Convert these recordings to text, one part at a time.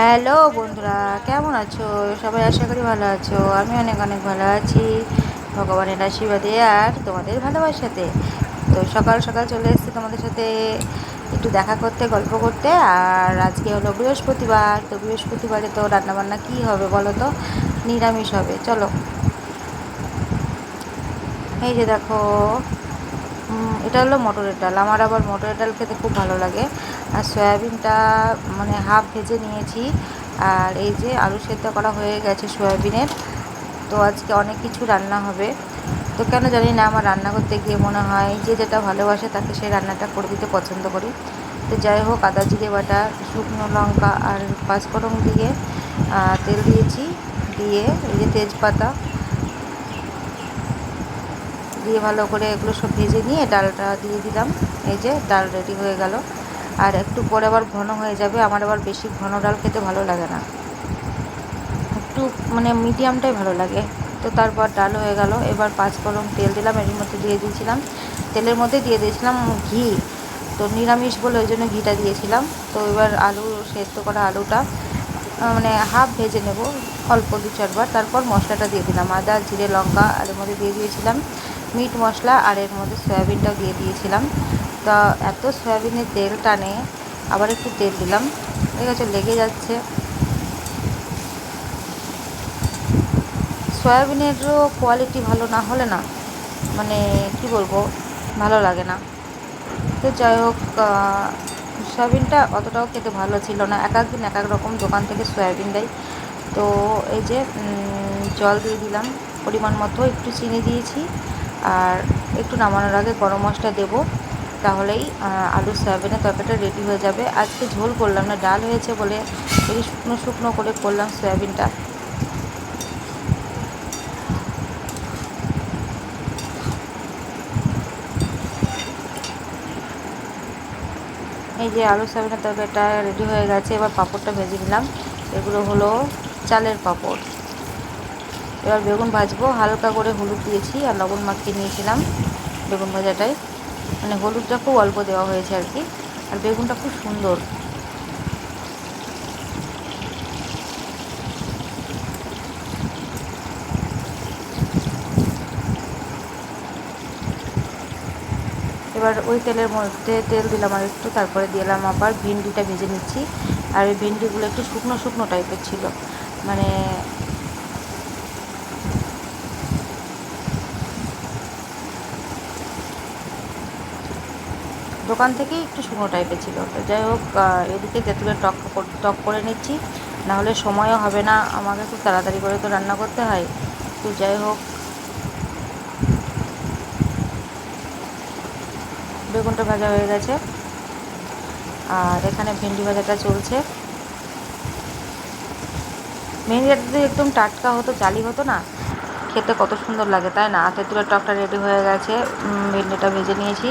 Hello বন্ধুরা, কেমন আছো? সবাই আশা করি ভালো আছো। আমি অনেক অনেক ভালো আছি। ভগবানের আশীর্বাদে আর তোমাদের ভালোবাসাতে। তো সকাল সকাল চলে এসেছি তোমাদের সাথে একটু দেখা করতে, গল্প করতে। আর আজকে হলো বৃহস্পতিবার। তো বৃহস্পতিবারে তো রান্নাবান্না কী হবে বলো তো? নিরামিষ হবে। চলো। এই যে দেখো এটা হলো মটরের ডাল। আমার আবার মটরের ডাল খেতে খুব ভালো লাগে। আর সয়াবিনটা মানে হাফ ভেজে নিয়েছি। আর এই যে আলু সেদ্ধ করা হয়ে গেছে সয়াবিনের। তো আজকে অনেক কিছু রান্না হবে। তো কেন জানি না আমার রান্না করতে গিয়ে মনে হয় যে যেটা ভালোবাসে তাকে সেই রান্নাটা করে দিতে পছন্দ করি। তো যাই হোক, আদা, জিরে, বাটা, শুকনো লঙ্কা আর পাঁচফোড়ন দিয়ে তেল দিয়েছি। দিয়ে এই যে তেজপাতা দিয়ে ভালো করে এগুলো সব ভেজে নিয়ে ডালটা দিয়ে দিলাম। এই যে ডাল রেডি হয়ে গেল। আর একটু পরে আবার ঘন হয়ে যাবে। আমার আবার বেশি ঘন ডাল খেতে ভালো লাগে না। একটু মানে মিডিয়ামটাই ভালো লাগে। তো তারপর ডাল হয়ে গেল। এবার পাঁচ কলম তেল দিলাম, এর মধ্যে দিয়ে দিয়েছিলাম। তেলের মধ্যে দিয়ে দিয়েছিলাম ঘি। তো নিরামিষ বলে ওই জন্য ঘিটা দিয়েছিলাম। তো এবার আলু, সেদ্ধ করা আলুটা মানে হাফ ভেজে নেব অল্প দু চারবার তারপর মশলাটা দিয়ে দিলাম। আদা, জিরে, লঙ্কা, আর এর মধ্যে দিয়ে দিয়েছিলাম মিট মশলা, আর এর মধ্যে সয়াবিনটাও দিয়ে দিয়েছিলাম। তা এত সয়াবিনের তেল টানে, আবার একটু তেল দিলাম। ঠিক আছে লেগে যাচ্ছে। সয়াবিনেরও কোয়ালিটি ভালো না হলে না মানে কি বলব, ভালো লাগে না। তো যাই হোক সয়াবিনটা অতটাও খেতে ভালো ছিল না। এক একদিন এক এক রকম দোকান থেকে সয়াবিন দেয়। তো এই যে জল দিয়ে দিলাম, পরিমাণ মতো একটু চিনি দিয়েছি। আর একটু নামানোর আগে গরম মশলা দেবো। তাহলেই আলু সয়াবিনের তরকারিটা রেডি হয়ে যাবে। আজকে ঝোল করলাম না, ডাল হয়েছে বলে এই শুকনো শুকনো করে করলাম সয়াবিনটা। এই যে আলু সয়াবিনের তরকারিটা রেডি হয়ে গেছে, এবার পাঁপড়টা ভেজে নিলাম। এগুলো হলো চালের পাঁপড়। এবার বেগুন ভাজবো, হালকা করে হলুদ দিয়েছি আর লবণ মাখিয়ে নিয়েছিলাম। বেগুন ভাজাটায় মানে হলুদটা খুব অল্প দেওয়া হয়েছে আর কি। আর বেগুনটা খুব সুন্দর। এবার ওই তেলের মধ্যে তেল দিলাম আর একটু, তারপরে দিলাম আবার ভেন্ডিটা ভেজে নিচ্ছি। আর ওই ভেন্ডিগুলো একটু শুকনো শুকনো টাইপের ছিল। মানে দোকান থেকেই একটু শুকনো টাইপের ছিল। তো যাই হোক এদিকে তেঁতুলের টক টক করে নিচ্ছি। নাহলে সময়ও হবে না আমাকে খুব তাড়াতাড়ি করে তো রান্না করতে হয়। তো যাই হোক। বেগুনটা ভাজা হয়ে গেছে। আর এখানে ভেন্ডি ভাজাটা চলছে। ভেন্ডিটা যদি একদম টাটকা হতো জালি হতো না। খেতে কত সুন্দর লাগে, তাই না? তেঁতুলের টকটা রেডি হয়ে গেছে। ভেন্ডিটা ভেজে নিয়েছি।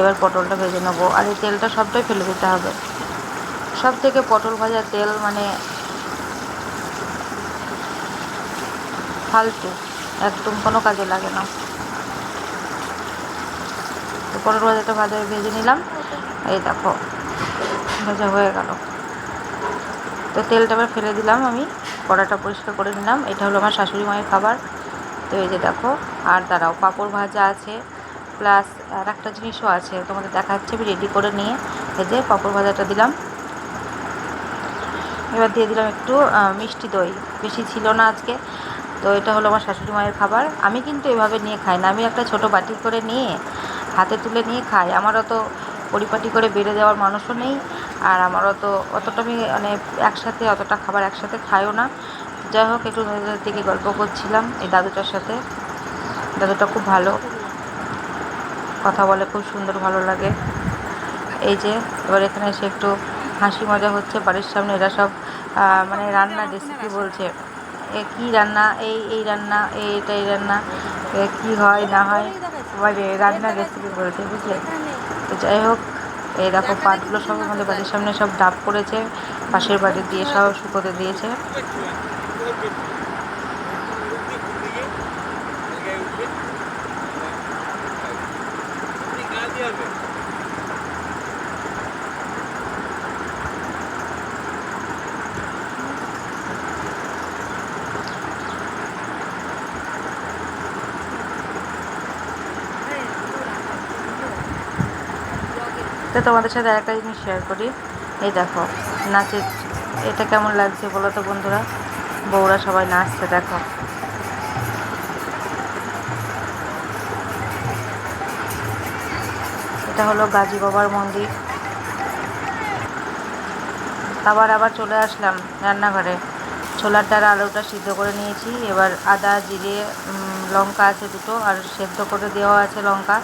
এবার পটলটা ভেজে নেব। আর এই তেলটা সবটাই ফেলে দিতে হবে। সব থেকে পটল ভাজার তেল মানে ফালতু। একদম কোনো কাজে লাগে না। তো পটল ভাজাটা ভাজা ভেজে নিলাম। এই দেখো, ভাজা হয়ে গেল। তো তেলটা এবার ফেলে দিলাম আমি। কড়াটা পরিষ্কার করে নিলাম। এটা হলো আমার শাশুড়ি মায়ের খাবার। তো এই যে দেখো, আর দাঁড়াও, পাঁপড় ভাজা আছে প্লাস আর একটা জিনিসও আছে, তোমাদের দেখাচ্ছে, আমি রেডি করে নিয়ে এই যে পাঁপড় ভাজাটা দিলাম। এবার দিয়ে দিলাম একটু মিষ্টি দই, বেশি ছিল না আজকে, তো এটা হলো আমার শাশুড়ি মায়ের খাবার। আমি কিন্তু এভাবে নিয়ে খাই না, আমি একটা ছোট বাটি করে নিয়ে, হাতে তুলে নিয়ে খাই। আমারও তো পরিপাটি করে বেড়ে যাওয়ার মানুষও নেই, আর আমারও তো অতটা আমি মানে একসাথে, অতটা খাবার একসাথে খাইও না। যাই হোক, একটু নদীর দিকে গল্প করছিলাম, এই দাদুটার সাথে। দাদুটা খুব ভালো। কথা বলে খুব সুন্দর, ভালো লাগে। এই যে, এবার এখানে এসে একটু হাসি মজা হচ্ছে, বাড়ির সামনে এরা সব মানে রান্নার রেসিপি বলছে। এ কী রান্না? এই এই রান্না এই এটা, এই রান্না কী হয়, না হয় মানে রান্নার রেসিপি বলছে, বুঝলে? তো যাই হোক, এই দেখো পাটগুলো সব আমাদের বাড়ির সামনে সব ডাব করেছে, পাশের বাড়ি দিয়ে সব শুকোতে দিয়েছে। তো তোমাদের সাথে একটা জিনিস শেয়ার করি। এই দেখো, নাচের এটা কেমন লাগছে বলো তো বন্ধুরা? বউরা সবাই নাচছে, দেখো। এটা হলো গাজী বাবার মন্দির। আবার আবার চলে আসলাম রান্নাঘরে। ছোলার ডাল আলুটা সিদ্ধ করে নিয়েছি। এবার আদা, জিরে লঙ্কা আছে দুটো, আর সেদ্ধ করে দেওয়া আছে লঙ্কা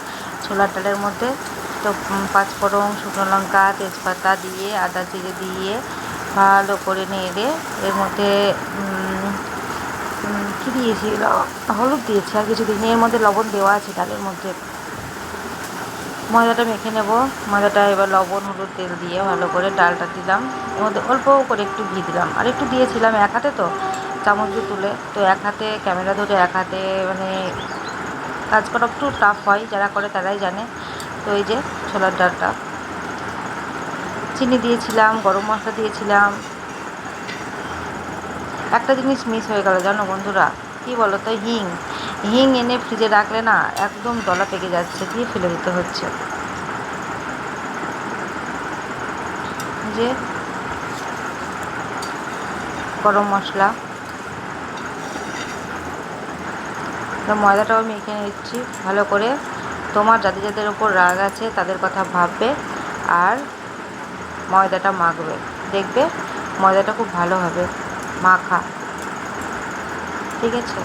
ছোলার ডালের মধ্যে। তো পাঁচফোড়ন, শুকনো লঙ্কা, তেজপাতা দিয়ে, আদা, জিরে দিয়ে ভালো করে নেড়ে এর মধ্যে কী দিয়েছি? হলুদ দিয়েছি আর কিছু দিন এর মধ্যে লবণ দেওয়া আছে ডালের মধ্যে। ময়দাটা মেখে নেব। ময়দাটা এবার লবণ, হলুদ, তেল দিয়ে ভালো করে ডালটা দিলাম। এর মধ্যে অল্প করে একটু ঘি দিলাম। আর একটু দিয়েছিলাম এক হাতে তো, চামচ দিয়ে তুলে। তো এক হাতে ক্যামেরা ধরে এক হাতে মানে কাজ করা একটু টাফ হয়, যারা করে তারাই জানে। তো এই যে ছোলার ডালটা। চিনি দিয়েছিলাম, গরম মশলা দিয়েছিলাম। একটা জিনিস মিস হয়ে গেল জানো বন্ধুরা, কী বলো তো হিং। হিং এনে ফ্রিজে রাখলে না একদম দলা পেকে যাচ্ছে দিয়ে ফেলে দিতে হচ্ছে। যে গরম মশলা। ময়দাটাও মেখে নিচ্ছি, ভালো করে। তোমার যাদের যাদের ওপর রাগ আছে তাদের কথা ভাববে। আর ময়দাটা মাখবে। দেখবে ময়দাটা খুব ভালো হবে। মাখা। ঠিক আছে?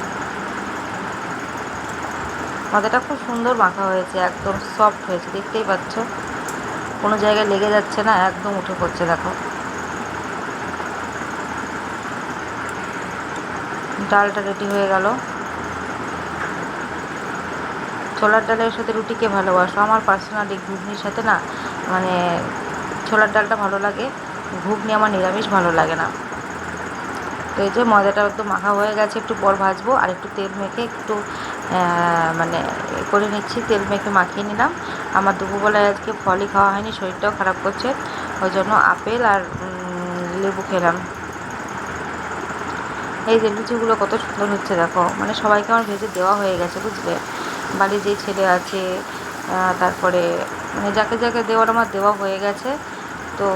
ময়দাটা খুব সুন্দর মাখা হয়েছে, একদম সফট হয়েছে, দেখতেই পাচ্ছ? কোনো জায়গায় লেগে যাচ্ছে না, একদম উঠে পড়ছে, দেখো। ডালটা রেডি হয়ে গেল। ছোলার ডালের সাথে রুটিকে ভালোবাসো। আমার পার্সোনালি ঘুগনির সাথে না মানে ছোলার ডালটা ভালো লাগে, ঘুগনি আমার নিরামিষ ভালো লাগে না। তো এই যে ময়দাটা একটু মাখা হয়ে গেছে, একটু পর ভাজবো আর একটু তেল মেখে একটু মানে করে নিচ্ছি, তেল মেখে মাখিয়ে নিলাম। আমার দুপুরবেলায় আজকে ফলই খাওয়া হয়নি, শরীরটাও খারাপ করছে, ওই জন্য আপেল আর লেবু খেলাম। এই যে লুচিগুলো কত সুন্দর হচ্ছে দেখো মানে সবাইকে আমার ভেজে দেওয়া হয়ে গেছে, বুঝলে? বাড়ি যে ছেলে আছে তারপরে মানে যাকে যাকে দেওয়ার আমার দেওয়া হয়ে গেছে তো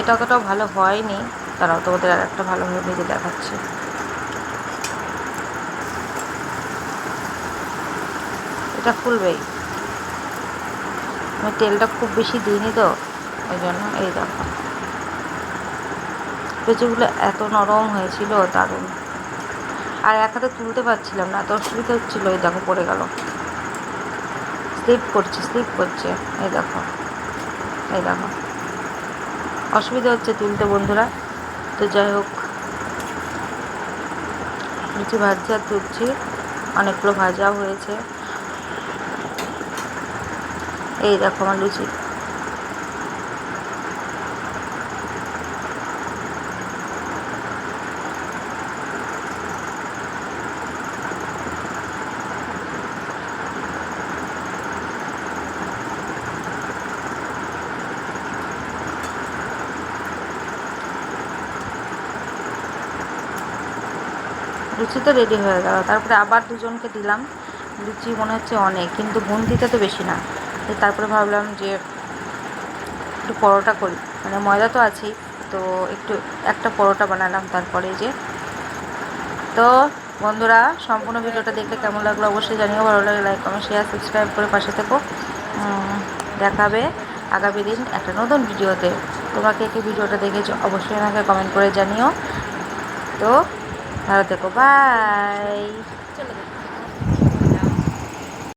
এটা অতটাও ভালো হয়নি। তারাও তোমাদের আর একটা ভালোভাবে ভেজে দেখাচ্ছে। এটা ফুলবেই আমি তেলটা খুব বেশি দিইনি তো, ওই জন্য এই দেখো। পেঁচুগুলো এত নরম হয়েছিল, দারুণ। আর এক হাতে তুলতে পারছিলাম না, এত অসুবিধা হচ্ছিল, এই দেখো পড়ে গেল। স্লিপ করছে স্লিপ করছে, এই দেখো এই দেখো। অসুবিধা হচ্ছে তুলতে বন্ধুরা। তো যাই হোক লুচি ভাজছি আর তুলছি। অনেকগুলো ভাজাও হয়েছে। এই দেখো আমার লুচি। লুচি তো রেডি হয়ে গেল। তারপরে আবার দুজনকে দিলাম। লুচি মনে হচ্ছে অনেক, কিন্তু বুন্দিতে তো বেশি না। তারপরে ভাবলাম যে একটু পরোটা করি। মানে ময়দা তো আছেই, তো একটু একটা পরোটা বানালাম তারপরে যে। তো বন্ধুরা, সম্পূর্ণ ভিডিওটা দেখলে কেমন লাগল অবশ্যই জানিও। ভালো লাগে লাইক কমেন্ট শেয়ার সাবস্ক্রাইব করে পাশে থেকো। দেখাবে আগামী দিন একটা নতুন ভিডিওতে। তোমাকে কি ভিডিওটা দেখেছ অবশ্যই আমাকে কমেন্ট করে জানিও। তো ভালো থেকো বাই চলে